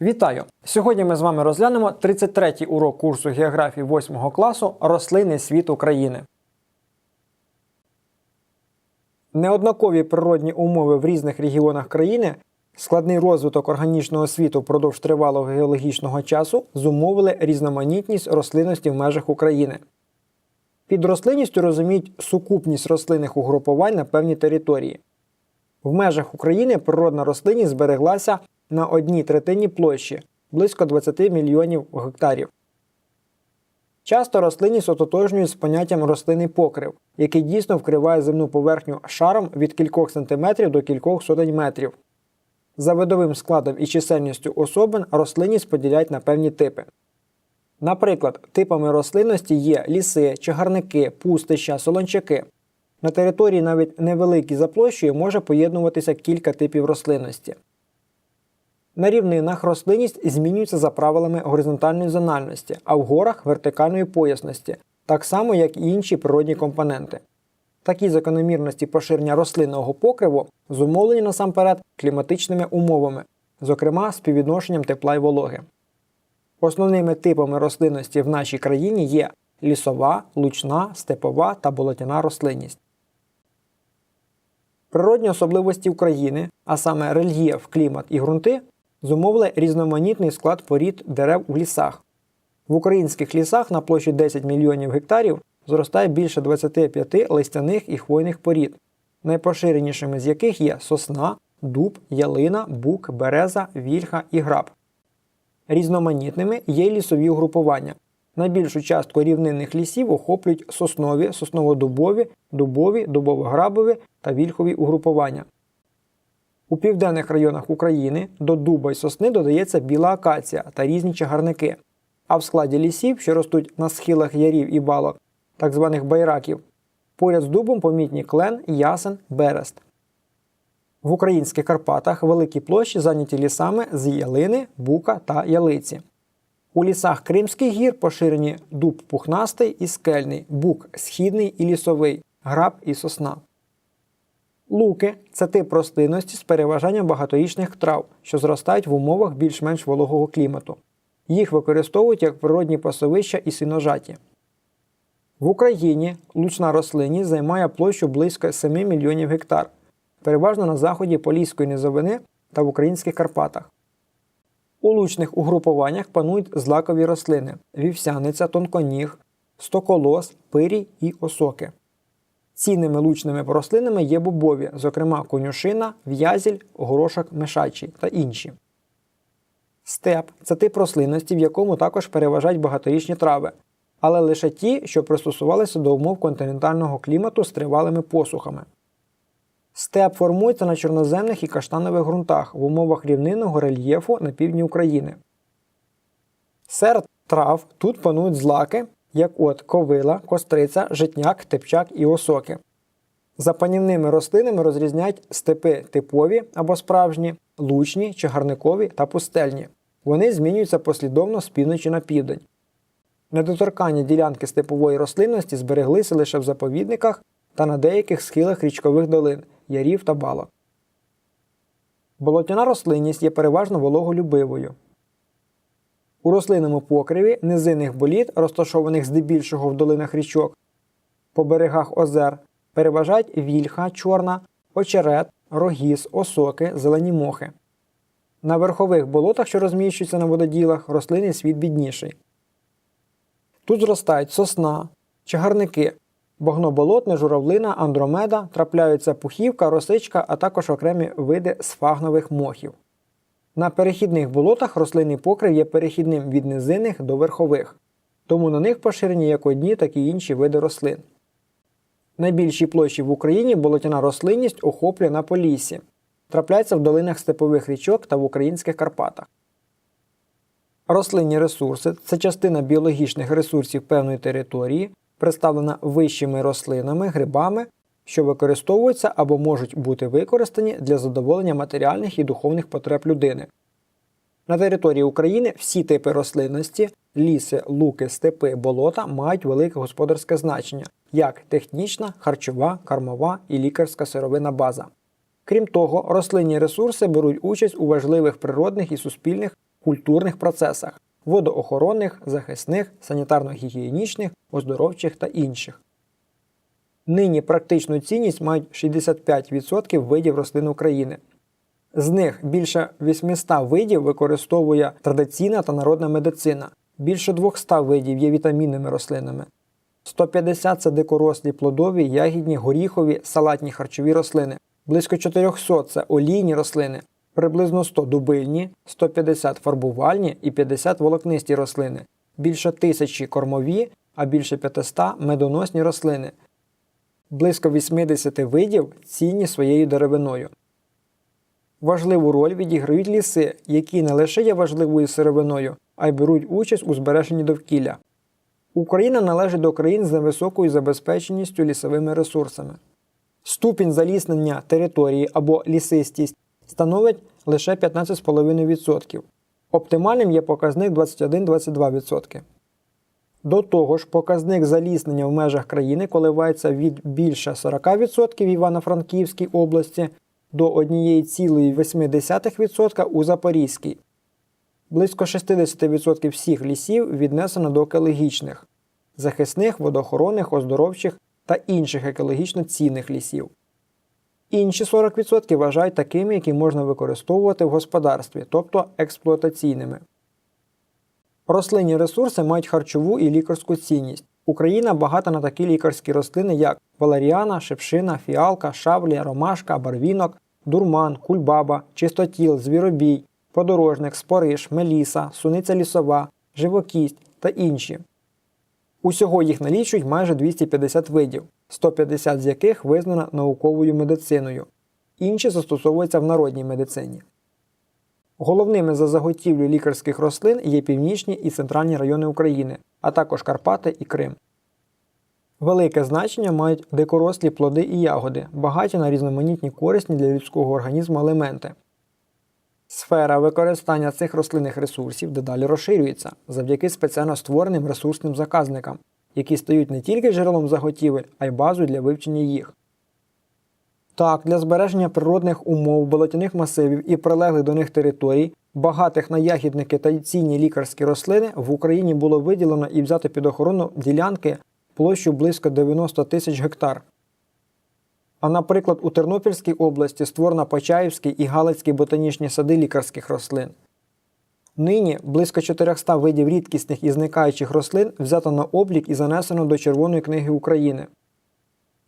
Вітаю! Сьогодні ми з вами розглянемо 33-й урок курсу географії 8 класу Рослинний світ України. Неоднакові природні умови в різних регіонах країни, складний розвиток органічного світу впродовж тривалого геологічного часу зумовили різноманітність рослинності в межах України. Під рослинністю розуміють сукупність рослинних угрупувань на певній території. В межах України природна рослинність збереглася на одній третині площі близько 20 мільйонів гектарів. Часто рослинність ототожнюють з поняттям рослинний покрив, який дійсно вкриває земну поверхню шаром від кількох сантиметрів до кількох сотень метрів. За видовим складом і чисельністю особин рослинність поділяють на певні типи. Наприклад, типами рослинності є ліси, чагарники, пустища, солончаки. На території навіть невеликій за площею може поєднуватися кілька типів рослинності. На рівнинах рослинність змінюється за правилами горизонтальної зональності, а в горах вертикальної поясності, так само як і інші природні компоненти. Такі закономірності поширення рослинного покриву зумовлені насамперед кліматичними умовами, зокрема співвідношенням тепла й вологи. Основними типами рослинності в нашій країні є лісова, лучна, степова та болотяна рослинність. Природні особливості України, а саме рельєф, клімат і ґрунти, зумовили різноманітний склад порід дерев у лісах. В українських лісах на площі 10 мільйонів гектарів зростає більше 25 листяних і хвойних порід, найпоширенішими з яких є сосна, дуб, ялина, бук, береза, вільха і граб. Різноманітними є лісові угрупування. Найбільшу частку рівнинних лісів охоплюють соснові, сосново-дубові, дубові, дубово-грабові та вільхові угрупування. У південних районах України до дуба й сосни додається біла акація та різні чагарники, а в складі лісів, що ростуть на схилах ярів і балок, так званих байраків, поряд з дубом помітні клен, ясен, берест. В українських Карпатах великі площі зайняті лісами з ялини, бука та ялиці. У лісах Кримських гір поширені дуб пухнастий і скельний, бук східний і лісовий, граб і сосна. Луки це тип рослинності з переважанням багаторічних трав, що зростають в умовах більш-менш вологого клімату. Їх використовують як природні пасовища і сіножаті. В Україні лучна рослинність займає площу близько 7 мільйонів гектар, переважно на заході Поліської низовини та в українських Карпатах. У лучних угрупуваннях панують злакові рослини вівсяниця, тонконіг, стоколос, пирій і осоки. Цінними лучними рослинами є бобові, зокрема конюшина, в'язіль, горошок мешачий та інші. Степ це тип рослинності, в якому також переважають багаторічні трави, але лише ті, що пристосувалися до умов континентального клімату з тривалими посухами. Степ формується на чорноземних і каштанових ґрунтах в умовах рівнинного рельєфу на півдні України. Серед трав тут панують злаки, як от ковила, костриця, житняк, тепчак і осоки. За панівними рослинами розрізняють степи типові або справжні, лучні, чагарникові та пустельні. Вони змінюються послідовно з півночі на південь. Недоторканні ділянки степової рослинності збереглися лише в заповідниках та на деяких схилах річкових долин, ярів та балок. Болотяна рослинність є переважно вологолюбивою. У рослинному покриві низинних боліт, розташованих здебільшого в долинах річок, по берегах озер, переважають вільха чорна, очерет, рогіз, осоки, зелені мохи. На верхових болотах, що розміщуються на вододілах, рослинний світ бідніший. Тут зростають сосна, чагарники, багноболотне, журавлина, андромеда, трапляються пухівка, росичка, а також окремі види сфагнових мохів. На перехідних болотах рослинний покрив є перехідним від низинних до верхових, тому на них поширені як одні, так і інші види рослин. Найбільші площі в Україні болотяна рослинність охоплює на полісі, трапляється в долинах степових річок та в українських Карпатах. Рослинні ресурси це частина біологічних ресурсів певної території, представлена вищими рослинами, грибами, що використовуються або можуть бути використані для задоволення матеріальних і духовних потреб людини. На території України всі типи рослинності, ліси, луки, степи, болота мають велике господарське значення, як технічна, харчова, кормова і лікарська сировинна база. Крім того, рослинні ресурси беруть участь у важливих природних і суспільних культурних процесах водоохоронних, захисних, санітарно-гігієнічних, оздоровчих та інших. Нині практичну цінність мають 65% видів рослин України. З них більше 800 видів використовує традиційна та народна медицина, більше 200 видів є вітамінними рослинами. 150 це дикорослі плодові, ягідні, горіхові, салатні харчові рослини, близько 400 це олійні рослини, приблизно 100 дубильні, 150 фарбувальні і 50 волокнисті рослини, більше тисячі кормові, а більше 500 медоносні рослини. Близько 80 видів цінні своєю деревиною. Важливу роль відіграють ліси, які не лише є важливою сировиною, а й беруть участь у збереженні довкілля. Україна належить до країн з невисокою забезпеченістю лісовими ресурсами. Ступінь заліснення території або лісистість становить лише 15,5%. Оптимальним є показник 21-22%. До того ж, показник заліснення в межах країни коливається від більше 40% в Івано-Франківській області до 1,8% у Запорізькій. Близько 60% всіх лісів віднесено до екологічних, захисних, водоохоронних, оздоровчих та інших екологічно цінних лісів. Інші 40% вважають такими, які можна використовувати в господарстві, тобто експлуатаційними. Рослинні ресурси мають харчову і лікарську цінність. Україна багата на такі лікарські рослини, як валеріана, шипшина, фіалка, шавлі, ромашка, барвінок, дурман, кульбаба, чистотіл, звіробій, подорожник, спориш, меліса, суниця лісова, живокість та інші. Усього їх налічують майже 250 видів, 150 з яких визнано науковою медициною. Інші застосовуються в народній медицині. Головними за заготівлю лікарських рослин є північні і центральні райони України, а також Карпати і Крим. Велике значення мають дикорослі плоди і ягоди, багаті на різноманітні корисні для людського організму елементи. Сфера використання цих рослинних ресурсів дедалі розширюється завдяки спеціально створеним ресурсним заказникам, які стають не тільки джерелом заготівель, а й базою для вивчення їх. Так, для збереження природних умов болотяних масивів і прилеглих до них територій, багатих на ягідники та цінні лікарські рослини в Україні було виділено і взято під охорону ділянки площу близько 90 тисяч гектар. А наприклад, у Тернопільській області створено Почаївський і Галицький ботанічні сади лікарських рослин. Нині близько 400 видів рідкісних і зникаючих рослин взято на облік і занесено до Червоної книги України.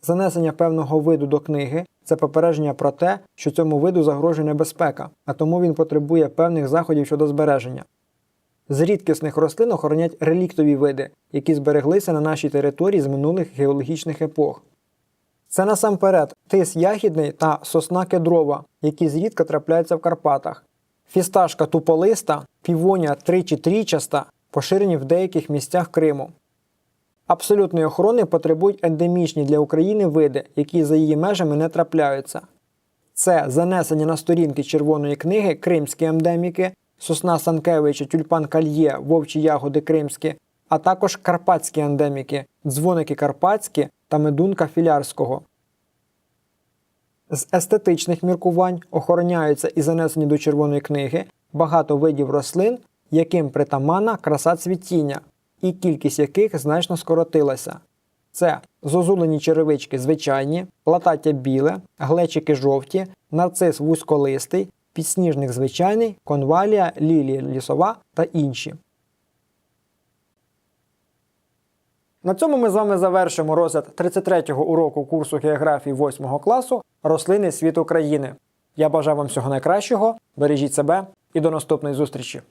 Занесення певного виду до книги це попередження про те, що цьому виду загрожує небезпека, а тому він потребує певних заходів щодо збереження. З рідкісних рослин охоронять реліктові види, які збереглися на нашій території з минулих геологічних епох. Це насамперед тис ягідний та сосна кедрова, які зрідка трапляються в Карпатах, фісташка туполиста, півонія тричі трічаста, поширені в деяких місцях Криму. Абсолютної охорони потребують ендемічні для України види, які за її межами не трапляються. Це занесення на сторінки Червоної книги кримські ендеміки, сосна Санкевича, тюльпан кальє, вовчі ягоди кримські, а також карпатські ендеміки, дзвоники карпатські та медунка філярського. З естетичних міркувань охороняються і занесені до Червоної книги багато видів рослин, яким притаманна краса цвітіння, і кількість яких значно скоротилася. Це зозулені черевички звичайні, латаття біле, глечики жовті, нарцис вузьколистий, підсніжник звичайний, конвалія, лілія лісова та інші. На цьому ми з вами завершимо розгляд 33-го уроку курсу географії 8 класу Рослини світу України. Я бажаю вам всього найкращого, бережіть себе і до наступної зустрічі!